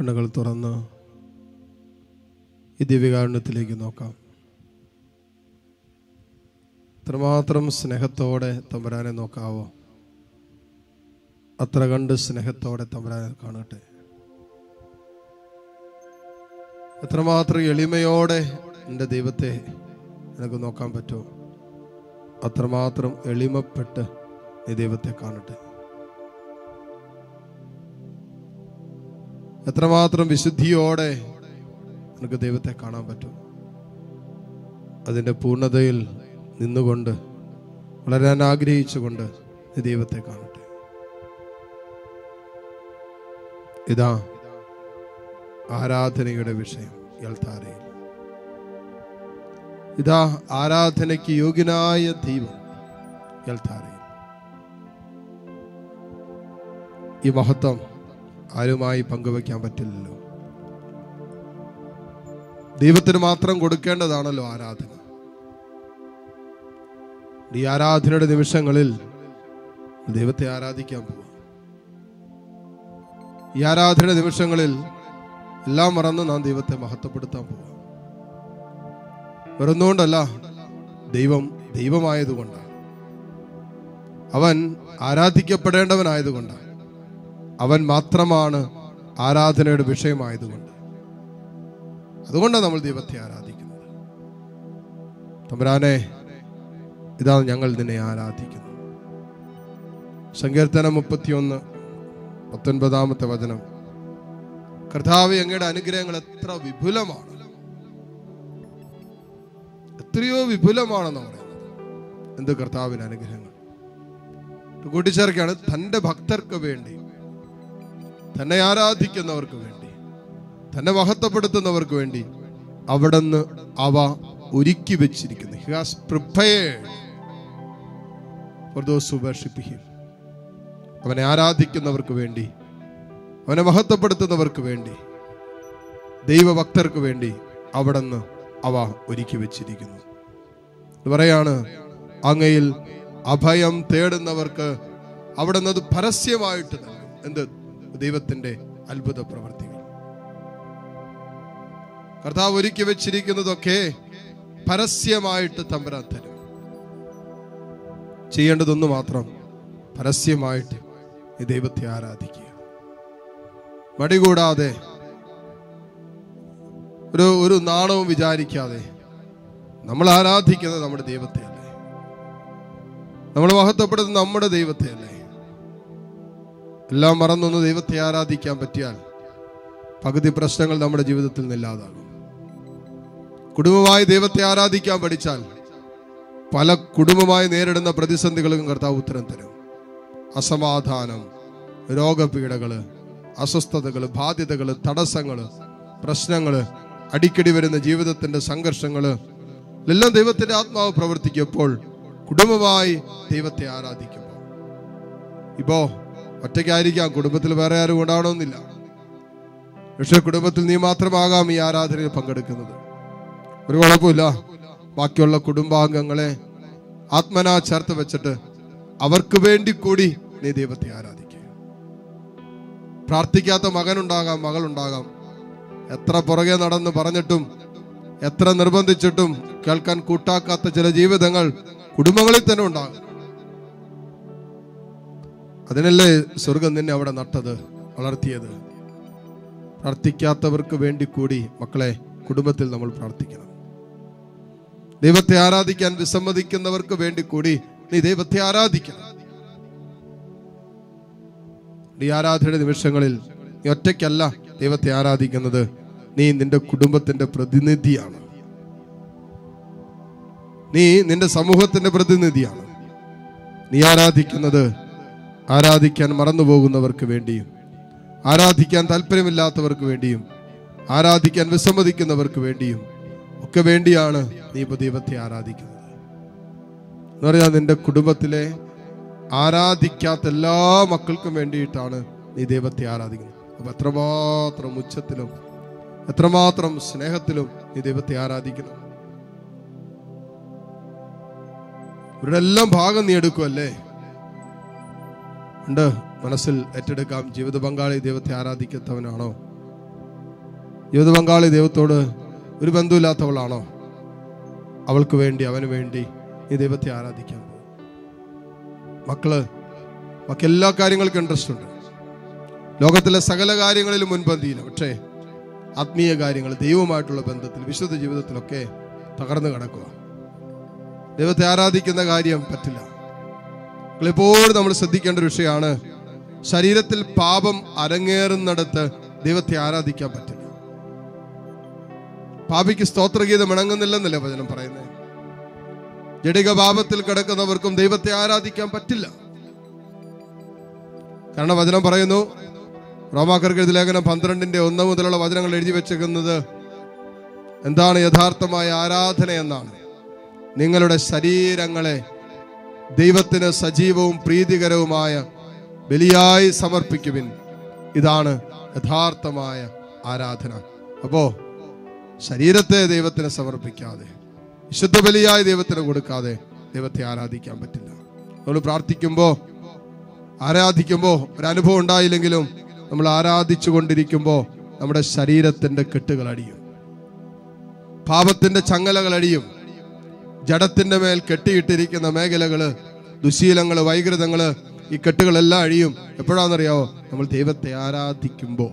കണ്ണുകൾ തുറന്ന് ഈ ദിവ്യകാരുണ്യത്തിലേക്ക് നോക്കാം. ഇത്രമാത്രം സ്നേഹത്തോടെ തമ്പുരാനെ നോക്കാവോ? അത്ര കണ്ട് സ്നേഹത്തോടെ തമ്പുരാനെ കാണട്ടെ. എത്രമാത്രം എളിമയോടെ എന്റെ ദൈവത്തെ എനിക്ക് നോക്കാൻ പറ്റുമോ? അത്രമാത്രം എളിമപ്പെട്ട് ഈ ദൈവത്തെ കാണട്ടെ. എത്രമാത്രം വിശുദ്ധിയോടെ നമുക്ക് ദൈവത്തെ കാണാൻ പറ്റും. അതിന്റെ പൂർണതയിൽ നിന്നുകൊണ്ട് വളരാൻ ആഗ്രഹിച്ചുകൊണ്ട് ദൈവത്തെ കാണട്ടെ. ഇതാ ആരാധനയുടെ വിഷയം എൽത്താരയിൽ. ഇതാ ആരാധനയ്ക്ക് യോഗ്യനായ ദൈവം എൽത്താരയിൽ. ഈ മഹത്വം ആരുമായി പങ്കുവെക്കാൻ പറ്റില്ലല്ലോ. ദൈവത്തിന് മാത്രം കൊടുക്കേണ്ടതാണല്ലോ ആരാധന. ഈ ആരാധനയുടെ നിമിഷങ്ങളിൽ ദൈവത്തെ ആരാധിക്കാൻ പോകും ഈ ആരാധനയുടെ നിമിഷങ്ങളിൽ എല്ലാം മറന്ന് നാം ദൈവത്തെ മഹത്വപ്പെടുത്താൻ പോവാം വെറുന്നുകൊണ്ടല്ല ദൈവം ദൈവമായതുകൊണ്ടാണ്. അവൻ ആരാധിക്കപ്പെടേണ്ടവനായതുകൊണ്ടാണ്. അവൻ മാത്രമാണ് ആരാധനയുടെ വിഷയമായതുകൊണ്ട്. അതുകൊണ്ടാണ് നമ്മൾ ദൈവത്തെ ആരാധിക്കുന്നത്. തമ്പുരാനെ ഇതാണ് ഞങ്ങൾ നിന്നെ ആരാധിക്കുന്നു. സങ്കീർത്തനം മുപ്പത്തിയൊന്ന് പത്തൊൻപതാമത്തെ വചനം. കർത്താവ് അങ്ങയുടെ അനുഗ്രഹങ്ങൾ എത്ര വിപുലമാണ്. എത്രയോ വിപുലമാണെന്ന് പറയുന്നത്. എന്ത് കർത്താവിന് അനുഗ്രഹങ്ങൾ. കൂട്ടിച്ചേർക്കാണ് തന്റെ ഭക്തർക്ക് വേണ്ടി. തന്നെ ആരാധിക്കുന്നവർക്ക് വേണ്ടി തന്നെ മഹത്വപ്പെടുത്തുന്നവർക്ക് വേണ്ടി അവിടുന്ന് അവ ഒരുക്കി വെച്ചിരിക്കുന്നു. ഫോർ അവനെ ആരാധിക്കുന്നവർക്ക് വേണ്ടി അവനെ മഹത്വപ്പെടുത്തുന്നവർക്ക് വേണ്ടി ദൈവഭക്തർക്ക് വേണ്ടി അവിടുന്ന് അവ ഒരുക്കി വെച്ചിരിക്കുന്നു. പറയാണ് അങ്ങയിൽ അഭയം തേടുന്നവർക്ക് അവിടുന്ന് അത് പരസ്യമായിട്ട് എന്ത്? ദൈവത്തിന്റെ അത്ഭുത പ്രവർത്തികൾ. കർത്താവ് ഒരുക്കി വെച്ചിരിക്കുന്നതൊക്കെ പരസ്യമായിട്ട് തമ്പരാൻ തരും. ചെയ്യേണ്ടതൊന്നു മാത്രം പരസ്യമായിട്ട് ഈ ദൈവത്തെ ആരാധിക്കുക. മടി കൂടാതെ ഒരു ഒരു നാണവും വിചാരിക്കാതെ നമ്മൾ ആരാധിക്കുന്നത് നമ്മുടെ ദൈവത്തെ അല്ലേ നമ്മൾ മഹത്വപ്പെടുന്നത് നമ്മുടെ ദൈവത്തെ അല്ലേ എല്ലാം മറന്നൊന്ന് ദൈവത്തെ ആരാധിക്കാൻ പറ്റിയാൽ പകുതി പ്രശ്നങ്ങൾ നമ്മുടെ ജീവിതത്തിൽ നിന്നില്ലാതാകും കുടുംബമായി ദൈവത്തെ ആരാധിക്കാൻ പഠിച്ചാൽ പല കുടുംബമായി നേരിടുന്ന പ്രതിസന്ധികൾക്കും കർത്താവ് ഉത്തരം തരും. അസമാധാനം രോഗപീഠകൾ അസ്വസ്ഥതകൾ ബാധ്യതകൾ തടസ്സങ്ങൾ പ്രശ്നങ്ങൾ അടിക്കടി വരുന്ന ജീവിതത്തിന്റെ സംഘർഷങ്ങൾ എല്ലാം ദൈവത്തിന്റെ ആത്മാവ് പ്രവർത്തിക്കുമ്പോൾ കുടുംബമായി ദൈവത്തെ ആരാധിക്കുമ്പോൾ. ഇപ്പോ ഒറ്റയ്ക്കായിരിക്കാം. കുടുംബത്തിൽ വേറെ ആരും ഉണ്ടാവണമെന്നില്ല. പക്ഷെ കുടുംബത്തിൽ നീ മാത്രമാകാം ഈ ആരാധനയിൽ പങ്കെടുക്കുന്നത്. ഒരു കുഴപ്പമില്ല. ബാക്കിയുള്ള കുടുംബാംഗങ്ങളെ ആത്മനാ ചേർത്ത് വെച്ചിട്ട് അവർക്ക് വേണ്ടി കൂടി നീ ദൈവത്തെ ആരാധിക്കുക. പ്രാർത്ഥിക്കാത്ത മകനുണ്ടാകാം മകളുണ്ടാകാം. എത്ര പുറകെ നടന്ന് പറഞ്ഞിട്ടും എത്ര നിർബന്ധിച്ചിട്ടും കേൾക്കാൻ കൂട്ടാക്കാത്ത ചില ജീവിതങ്ങൾ കുടുംബങ്ങളിൽ തന്നെ ഉണ്ടാകും. അതിനല്ലേ സ്വർഗം നിന്നെ അവിടെ നട്ടത് വളർത്തിയത്? പ്രാർത്ഥിക്കാത്തവർക്ക് വേണ്ടി കൂടി മക്കളെ കുടുംബത്തിൽ നമ്മൾ പ്രാർത്ഥിക്കണം. ദൈവത്തെ ആരാധിക്കാൻ വിസമ്മതിക്കുന്നവർക്ക് വേണ്ടി കൂടി നീ ദൈവത്തെ ആരാധിക്കണം. ഈ ആരാധനയുടെ നിമിഷങ്ങളിൽ നീ ഒറ്റയ്ക്കല്ല ദൈവത്തെ ആരാധിക്കുന്നത്. നീ നിന്റെ കുടുംബത്തിന്റെ പ്രതിനിധിയാണ്. നീ നിന്റെ സമൂഹത്തിന്റെ പ്രതിനിധിയാണ്. നീ ആരാധിക്കുന്നത് ആരാധിക്കാൻ മറന്നുപോകുന്നവർക്ക് വേണ്ടിയും ആരാധിക്കാൻ താല്പര്യമില്ലാത്തവർക്ക് വേണ്ടിയും ആരാധിക്കാൻ വിസമ്മതിക്കുന്നവർക്ക് വേണ്ടിയും ഒക്കെ വേണ്ടിയാണ് നീ ദൈവത്തെ ആരാധിക്കുന്നത്. എന്ന് പറഞ്ഞാൽ നിന്റെ കുടുംബത്തിലെ ആരാധിക്കാത്ത എല്ലാ മക്കൾക്കും വേണ്ടിയിട്ടാണ് നീ ദൈവത്തെ ആരാധിക്കുന്നത്. അപ്പൊ എത്രമാത്രം ഉച്ചത്തിലും എത്രമാത്രം സ്നേഹത്തിലും നീ ദൈവത്തെ ആരാധിക്കണം ഇവരുടെ എല്ലാം ഭാഗം നീ എടുക്കുമല്ലേ ഉണ്ട്. മനസ്സിൽ ഏറ്റെടുക്കാം. ജീവിത പങ്കാളി ദൈവത്തെ ആരാധിക്കത്തവനാണോ? ജീവിത പങ്കാളി ദൈവത്തോട് ഒരു ബന്ധമില്ലാത്തവളാണോ അവൾക്ക് വേണ്ടി അവന് വേണ്ടി ഈ ദൈവത്തെ ആരാധിക്കാൻ മക്കൾ മക്ക എല്ലാ കാര്യങ്ങൾക്കും ഇൻട്രസ്റ്റ് ഉണ്ട്. ലോകത്തിലെ സകല കാര്യങ്ങളിലും മുൻപന്തിയില്ല പക്ഷേ ആത്മീയ കാര്യങ്ങൾ ദൈവമായിട്ടുള്ള ബന്ധത്തിൽ വിശുദ്ധ ജീവിതത്തിലൊക്കെ തകർന്നു കിടക്കുക. ദൈവത്തെ ആരാധിക്കുന്ന കാര്യം പറ്റില്ല. എപ്പോഴും നമ്മൾ ശ്രദ്ധിക്കേണ്ട ഒരു വിഷയമാണ് ശരീരത്തിൽ പാപം അരങ്ങേറുന്നിടത്ത് ദൈവത്തെ ആരാധിക്കാൻ പറ്റില്ല. പാപിക്ക് സ്തോത്രഗീതം ഇണങ്ങുന്നില്ലെന്നല്ലേ വചനം പറയുന്നത്? ജടിക പാപത്തിൽ കിടക്കുന്നവർക്കും ദൈവത്തെ ആരാധിക്കാൻ പറ്റില്ല. കാരണം വചനം പറയുന്നു റോമാക്കർക്ക് എഴുതി ലേഖനം പന്ത്രണ്ടിന്റെ ഒന്ന് മുതലുള്ള വചനങ്ങൾ എഴുതി വെച്ചിരിക്കുന്നത് എന്താണ് യഥാർത്ഥമായ ആരാധന എന്നാണ്. നിങ്ങളുടെ ശരീരങ്ങളെ ദൈവത്തിന് സജീവവും പ്രീതികരവുമായ ബലിയായി സമർപ്പിക്കുവിൻ. ഇതാണ് യഥാർത്ഥമായ ആരാധന. അപ്പോ ശരീരത്തെ ദൈവത്തിന് സമർപ്പിക്കാതെ വിശുദ്ധ ബലിയായി ദൈവത്തിന് കൊടുക്കാതെ ദൈവത്തെ ആരാധിക്കാൻ പറ്റില്ല. നമ്മൾ പ്രാർത്ഥിക്കുമ്പോൾ ആരാധിക്കുമ്പോൾ ഒരു അനുഭവം ഉണ്ടായില്ലെങ്കിലും നമ്മൾ ആരാധിച്ചു കൊണ്ടിരിക്കുമ്പോൾ നമ്മുടെ ശരീരത്തിന്റെ കെട്ടുകൾ അടിയും. പാപത്തിന്റെ ചങ്ങലകൾ അടിയും. ജഡത്തിന്റെ മേൽ കെട്ടിയിട്ടിരിക്കുന്ന മേഖലകൾ ദുശീലങ്ങൾ വൈകൃതങ്ങൾ ഈ കെട്ടുകളെല്ലാം അഴിയും. എപ്പോഴാണെന്നറിയാവോ? നമ്മൾ ദൈവത്തെ ആരാധിക്കുമ്പോൾ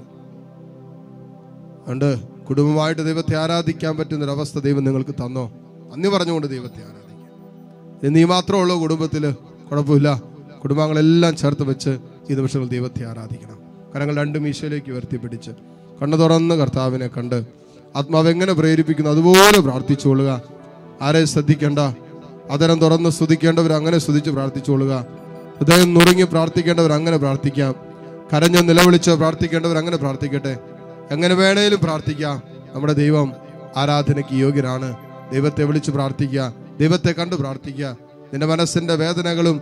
അതുകൊണ്ട് കുടുംബമായിട്ട് ദൈവത്തെ ആരാധിക്കാൻ പറ്റുന്ന ഒരു അവസ്ഥ ദൈവം നിങ്ങൾക്ക് തന്നോ? അന്നി പറഞ്ഞുകൊണ്ട് ദൈവത്തെ ആരാധിക്കാം. നീ മാത്രമേ ഉള്ളൂ കുടുംബത്തിൽ കുഴപ്പമില്ല. കുടുംബങ്ങളെല്ലാം ചേർത്ത് വെച്ച് ഈ നിമിഷങ്ങൾ ദൈവത്തെ ആരാധിക്കണം. കരങ്ങൾ രണ്ടും ഈശോയിലേക്ക് ഉയർത്തിപ്പിടിച്ച് കണ്ണു തുറന്ന് കർത്താവിനെ കണ്ട് ആത്മാവ് എങ്ങനെ പ്രേരിപ്പിക്കുന്നു അതുപോലെ പ്രാർത്ഥിച്ചുകൊള്ളുക. ആരെ ശ്രദ്ധിക്കേണ്ട. അതരം തുറന്ന് സ്തുതിക്കേണ്ടവർ അങ്ങനെ സ്തുതിച്ച് പ്രാർത്ഥിച്ചുകൊള്ളുക ഹൃദയം നുറുങ്ങി പ്രാർത്ഥിക്കേണ്ടവർ അങ്ങനെ പ്രാർത്ഥിക്കാം. കരഞ്ഞ് നിലവിളിച്ച് പ്രാർത്ഥിക്കേണ്ടവർ അങ്ങനെ പ്രാർത്ഥിക്കട്ടെ. എങ്ങനെ വേണേലും പ്രാർത്ഥിക്കാം. നമ്മുടെ ദൈവം ആരാധനയ്ക്ക് യോഗ്യനാണ്. ദൈവത്തെ വിളിച്ച് പ്രാർത്ഥിക്കുക. ദൈവത്തെ കണ്ടു പ്രാർത്ഥിക്കുക. നിന്റെ മനസ്സിന്റെ വേദനകളും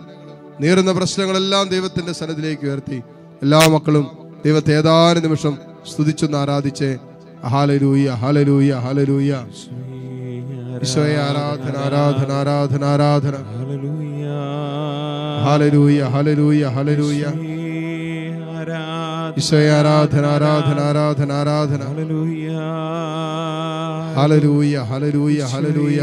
നീറുന്ന പ്രശ്നങ്ങളെല്ലാം ദൈവത്തിന്റെ സന്നദ്ധിലേക്ക് ഉയർത്തി. എല്ലാ മക്കളും ദൈവത്തെ ഏതാനും നിമിഷം സ്തുതിച്ചൊന്ന് ആരാധിച്ച്. ഹാലലൂയ ഹാലലൂയ ഹാലലൂയ ഈശോയെ ആരാധന ആരാധന ആരാധന ആരാധന. ഹാലലൂയ ഹാലലൂയ ഹാലലൂയ ഈശോയെ ആരാധന ആരാധന. ആരാധന ആരാധന ഹാലലൂയ ഹാലലൂയ ഹാലലൂയ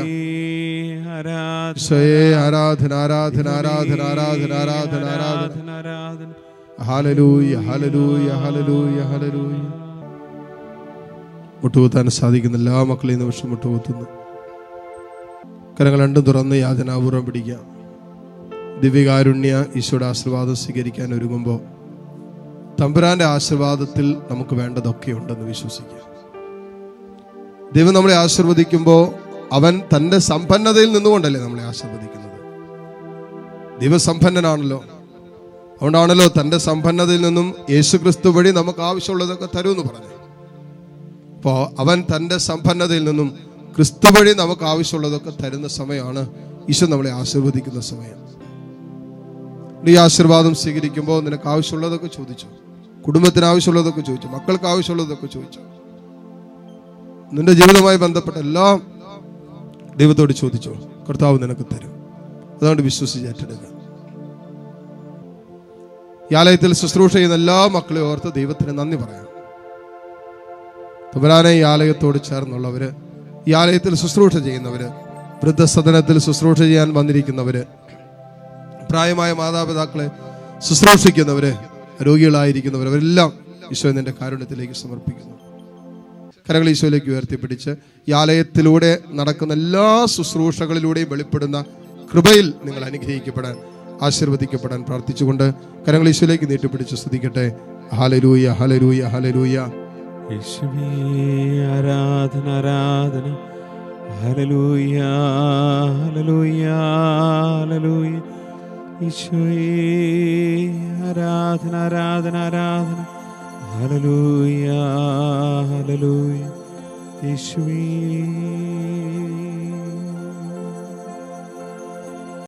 ഈശോയെ ആരാധന. ആരാധന ആരാധന ആരാധന ആരാധന ആരാധന ഹാലലൂയ ഹാലലൂയ ഹാലലൂയ ഹാലലൂയ മുട്ടുകുത്താൻ സാധിക്കുന്ന എല്ലാ മക്കളെയും നിമിഷം മുട്ടുകുത്തുന്നു. കരങ്ങൾ രണ്ടും തുറന്ന് യാതനാപൂർവം പിടിക്കാം. ദിവ്യകാരുണ്യ ഈശോയുടെ ആശീർവാദം സ്വീകരിക്കാൻ ഒരുങ്ങുമ്പോൾ തമ്പുരാന്റെ ആശീർവാദത്തിൽ നമുക്ക് വേണ്ടതൊക്കെ ഉണ്ടെന്ന് വിശ്വസിക്കുക ദൈവം നമ്മളെ ആശീർവദിക്കുമ്പോൾ അവൻ തന്റെ സമ്പന്നതയിൽ നിന്നുകൊണ്ടല്ലേ നമ്മളെ ആശീർവദിക്കുന്നത്? ദൈവസമ്പന്നനാണല്ലോ അതുകൊണ്ടാണല്ലോ തന്റെ സമ്പന്നതയിൽ നിന്നും യേശുക്രിസ്തു വഴി നമുക്ക് ആവശ്യമുള്ളതൊക്കെ തരുമെന്ന് പറഞ്ഞു അപ്പോൾ അവൻ തന്റെ സമ്പന്നതയിൽ നിന്നും ക്രിസ്തു വഴി നമുക്ക് ആവശ്യമുള്ളതൊക്കെ തരുന്ന സമയമാണ് ഈശോ നമ്മളെ ആശീർവദിക്കുന്ന സമയം. നീ ആശീർവാദം സ്വീകരിക്കുമ്പോൾ നിനക്ക് ആവശ്യമുള്ളതൊക്കെ ചോദിച്ചു? കുടുംബത്തിന് ആവശ്യമുള്ളതൊക്കെ ചോദിച്ചു? മക്കൾക്ക് ആവശ്യമുള്ളതൊക്കെ ചോദിച്ചു? നിന്റെ ജീവിതവുമായി ബന്ധപ്പെട്ട എല്ലാം ദൈവത്തോട് ചോദിച്ചോ? കർത്താവ് നിനക്ക് തരും. അതുകൊണ്ട് വിശ്വസിച്ച് ഏറ്റെടുക്കുക. ഈ ആലയത്തിൽ ശുശ്രൂഷ ചെയ്യുന്ന എല്ലാ മക്കളെയും ഓർത്ത് ദൈവത്തിന് നന്ദി പറയാം. തുമരാനെ ഈ ആലയത്തോട് ചേർന്നുള്ളവര് ഈ ആലയത്തിൽ ശുശ്രൂഷ ചെയ്യുന്നവര് വൃദ്ധസദനത്തിൽ ശുശ്രൂഷ ചെയ്യാൻ വന്നിരിക്കുന്നവര് പ്രായമായ മാതാപിതാക്കളെ ശുശ്രൂഷിക്കുന്നവര് രോഗികളായിരിക്കുന്നവർ അവരെല്ലാം ഈശോ നിന്റെ കാരുണ്യത്തിലേക്ക് സമർപ്പിക്കുന്നു. കരങ്ങൾ ഈശോയിലേക്ക് ഉയർത്തിപ്പിടിച്ച് ഈ ആലയത്തിലൂടെ നടക്കുന്ന എല്ലാ ശുശ്രൂഷകളിലൂടെയും വെളിപ്പെടുന്ന കൃപയിൽ നിങ്ങൾ അനുഗ്രഹിക്കപ്പെടാൻ ആശീർവദിക്കപ്പെടാൻ പ്രാർത്ഥിച്ചുകൊണ്ട് കരങ്ങൾ ഈശോയിലേക്ക് നീട്ടിപ്പിടിച്ച് സ്തുതിക്കട്ടെ. ഹലരൂയ ഹലരൂയ ഹലരൂയ യേശുവേ ആരാധന ആരാധന. ഹല്ലേലൂയ ഹല്ലേലൂയ ഹല്ലേലൂയ. യേശുവേ ആരാധന ആരാധന ആരാധന. ഹലലൂയ ഹലലൂയ യേശുവേ.